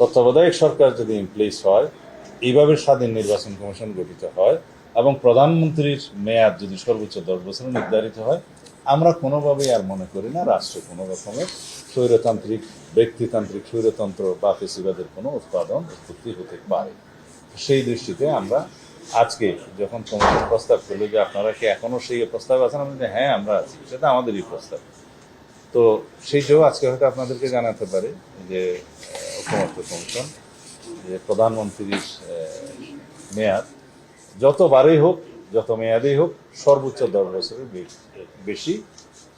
তত্ত্বাবধায়ক সরকার যদি ইমপ্লেস হয় এইভাবে স্বাধীন নির্বাচন কমিশন গঠিত হয় এবং প্রধানমন্ত্রীর মেয়াদ যদি সর্বোচ্চ দশ বছরে নির্ধারিত হয় আমরা কোনোভাবেই আর মনে করি না রাষ্ট্রে কোনো রকমের স্বৈরতান্ত্রিক ব্যক্তিতান্ত্রিক স্বৈরতন্ত্র বা পেশিবাদের কোনো উৎপাদন উৎপত্তি হতে পারে। সেই দৃষ্টিতে আমরা আজকে যখন কমিশন প্রস্তাব করল যে আপনারা কি এখনও সেই প্রস্তাব আছেন? বলি, হ্যাঁ আমরা আছি সেটা আমাদেরই প্রস্তাব। তো সেই সেইটাও আজকে হয়তো আপনাদেরকে জানাতে পারে যে ঐক্যমত্য কমিশন যে প্রধানমন্ত্রীর মেয়াদ যতবারই হোক, যত মেয়াদেই হোক, সর্বোচ্চ দশ বছরের বেশি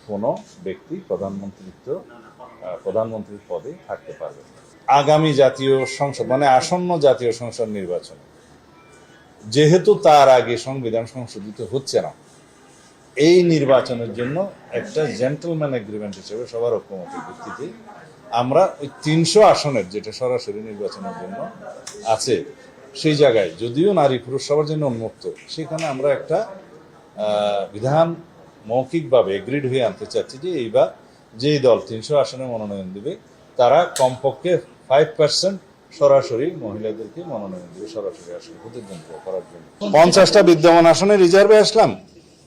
কোনো ব্যক্তি প্রধানমন্ত্রিত্ব প্রধানমন্ত্রীর পদে থাকতে পারবে আগামী জাতীয় সংসদ মানে আসন্ন জাতীয় সংসদ নির্বাচন, যেহেতু তার আগে সংবিধান সংশোধিত হচ্ছে না, এই নির্বাচনের জন্য একটা জেন্টলম্যান এগ্রিমেন্ট হিসেবে সবার ঐক্যমতের ভিত্তিতে আমরা ওই তিনশো আসনের যেটা সরাসরি নির্বাচনের জন্য আছে, সেই জায়গায়, যদিও নারী পুরুষ সবার জন্য উন্মুক্ত, সেখানে আমরা একটা বিধান মৌখিকভাবে এগ্রিড হয়ে আনতে চাচ্ছি যে এইবার যেই দল তিনশো আসনে মনোনয়ন দেবে, তারা কমপক্ষে ফাইভ পার্সেন্ট সরাসরি মহিলাদেরকে মনোনয়ন দেবে সরাসরি আসনে প্রতিদ্বন্দ্বিতা করার জন্য। পঞ্চাশটা বিদ্যমান আসনে রিজার্ভে আসলাম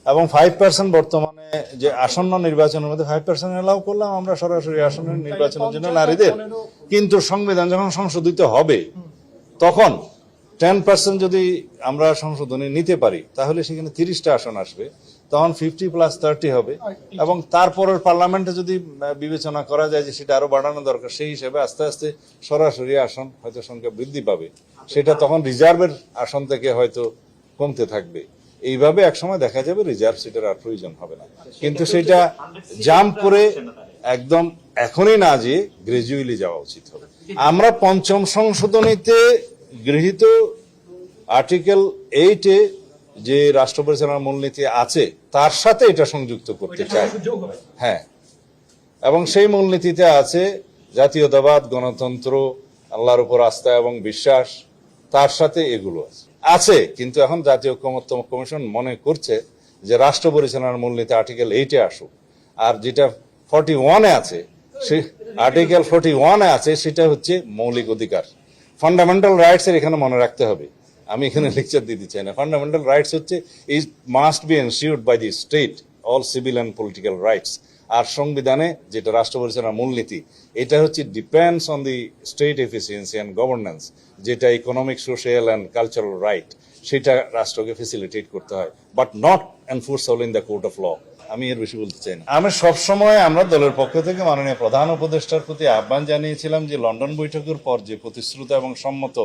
এবং ফাইভ পার্সেন্ট বর্তমানে যে আসন্ন নির্বাচনের মধ্যে ফাইভ পার্সেন্ট এলাও করলাম আমরা সরাসরি আসনের নির্বাচনের জন্য নারীদের। কিন্তু সংবিধান যখন সংশোধিত হবে তখন টেন পার্সেন্ট যদি আমরা সংশোধনী নিতে পারি তাহলে সেখানে তিরিশটা আসন আসবে তখন ফিফটি প্লাস থার্টি হবে। এবং তারপরের পার্লামেন্টে যদি বিবেচনা করা যায় যে সেটা আরও বাড়ানো দরকার সেই হিসেবে আস্তে আস্তে সরাসরি আসন হয়তো সংখ্যা বৃদ্ধি পাবে। সেটা তখন রিজার্ভের আসন থেকে হয়তো কমতে থাকবে। এইভাবে একসময় দেখা যাবে রিজার্ভ সিটের আর প্রয়োজন হবে না। কিন্তু সেটা জাম্প করে একদম এখনই না যে গ্রাজুয়ালি যাওয়া উচিত হবে। আমরা পঞ্চম সংশোধনীতে গৃহীত আর্টিকেল এইটে যে রাষ্ট্র পরিচালনার মূলনীতি আছে তার সাথে এটা সংযুক্ত করতে চাই। হ্যাঁ। এবং সেই মূলনীতিতে আছে জাতীয়তাবাদ গণতন্ত্র আল্লাহর উপর আস্থা এবং বিশ্বাস তার সাথে এগুলো আছে। আছে, কিন্তু এখন জাতীয় ঐক্যমত্য কমিশন মনে করছে যে রাষ্ট্র পরিচালনার মূলনীতি আর্টিকেল এইটে আসুক। আর যেটা ফর্টি ওয়ানে আছে, সে আর্টিকেল ফর্টি ওয়ানে আছে, সেটা হচ্ছে মৌলিক অধিকার। ফান্ডামেন্টাল রাইটস এর এখানে মনে রাখতে হবে। আমি এখানে লেকচার দিতে চাই না। ফান্ডামেন্টাল রাইটস হচ্ছে is must be ensured by the state all civil and political rights আর সংবিধানে যেটা রাষ্ট্র পরিচালনার মূলনীতি, এটা হচ্ছে depends on the state efficiency and governance যেটা economic social and cultural right সেটা রাষ্ট্রকে ফেসিলিটেট করতে হয় but not enforceable in the court of law আমি এর বেশি বলতে চাই না। আমি সবসময় আমরা দলের পক্ষ থেকে মাননীয় প্রধান উপদেষ্টার প্রতি আহ্বান জানিয়েছিলাম যে লন্ডন বৈঠকের পর যে প্রতিশ্রুত এবং সম্মত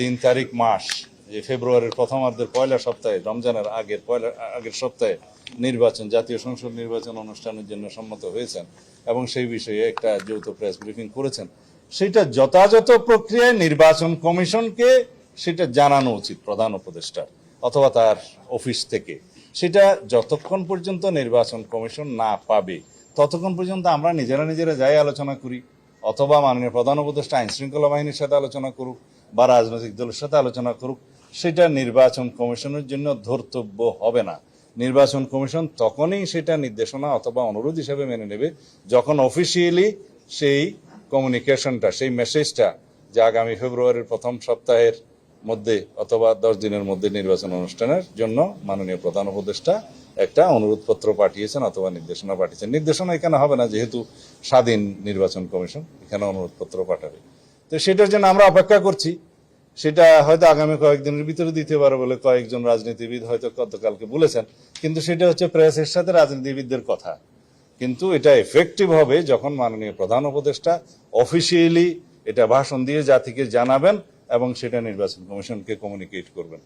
দিন, তারিখ, মাস যে ফেব্রুয়ারির প্রথমার্ধের পয়লা সপ্তাহে, রমজানের আগের পয়লা, আগের সপ্তাহে নির্বাচন, জাতীয় সংসদ নির্বাচন অনুষ্ঠানের জন্য সম্মত হয়েছেন এবং সেই বিষয়ে একটা যৌথ প্রেস ব্রিফিং করেছেন। সেটা যথাযথ প্রক্রিয়ায় নির্বাচন কমিশনকে সেটা জানানো উচিত প্রধান উপদেষ্টার অথবা তার অফিস থেকে। সেটা যতক্ষণ পর্যন্ত নির্বাচন কমিশন না পাবে, ততক্ষণ পর্যন্ত আমরা নিজেরা নিজেরা যাই আলোচনা করি। অথবা মাননীয় প্রধান উপদেষ্টা আইনশৃঙ্খলা বাহিনীর সাথে আলোচনা করুক বা রাজনৈতিক দলের সাথে আলোচনা করুক সেটা নির্বাচন কমিশনের জন্য ধর্তব্য হবে না। নির্বাচন কমিশন তখনই সেটা নির্দেশনা অথবা অনুরোধ হিসেবে মেনে নেবে, যখন অফিসিয়ালি সেই কমিউনিকেশনটা সেই মেসেজটা যে আগামী ফেব্রুয়ারির প্রথম সপ্তাহের মধ্যে অথবা দশ দিনের মধ্যে নির্বাচন অনুষ্ঠানের জন্য মাননীয় প্রধান উপদেষ্টা একটা অনুরোধপত্র পাঠিয়েছেন অথবা নির্দেশনা পাঠিয়েছেন। নির্দেশনা এখানে হবে না, যেহেতু স্বাধীন নির্বাচন কমিশন এখানে অনুরোধপত্র পাঠাবে। তো সেটার জন্য আমরা অপেক্ষা করছি। সেটা হয়তো আগামী কয়েকদিনের ভিতরে দিতে পারে বলে কয়েকজন রাজনীতিবিদ হয়তো গতকালকে বলেছেন। কিন্তু সেটা হচ্ছে প্রেসের সাথে রাজনীতিবিদদের কথা। কিন্তু এটা এফেক্টিভ হবে যখন মাননীয় প্রধান উপদেষ্টা অফিসিয়ালি এটা ভাষণ দিয়ে জাতিকে জানাবেন এবং সেটা নির্বাচন কমিশনকে কমিউনিকেট করবেন।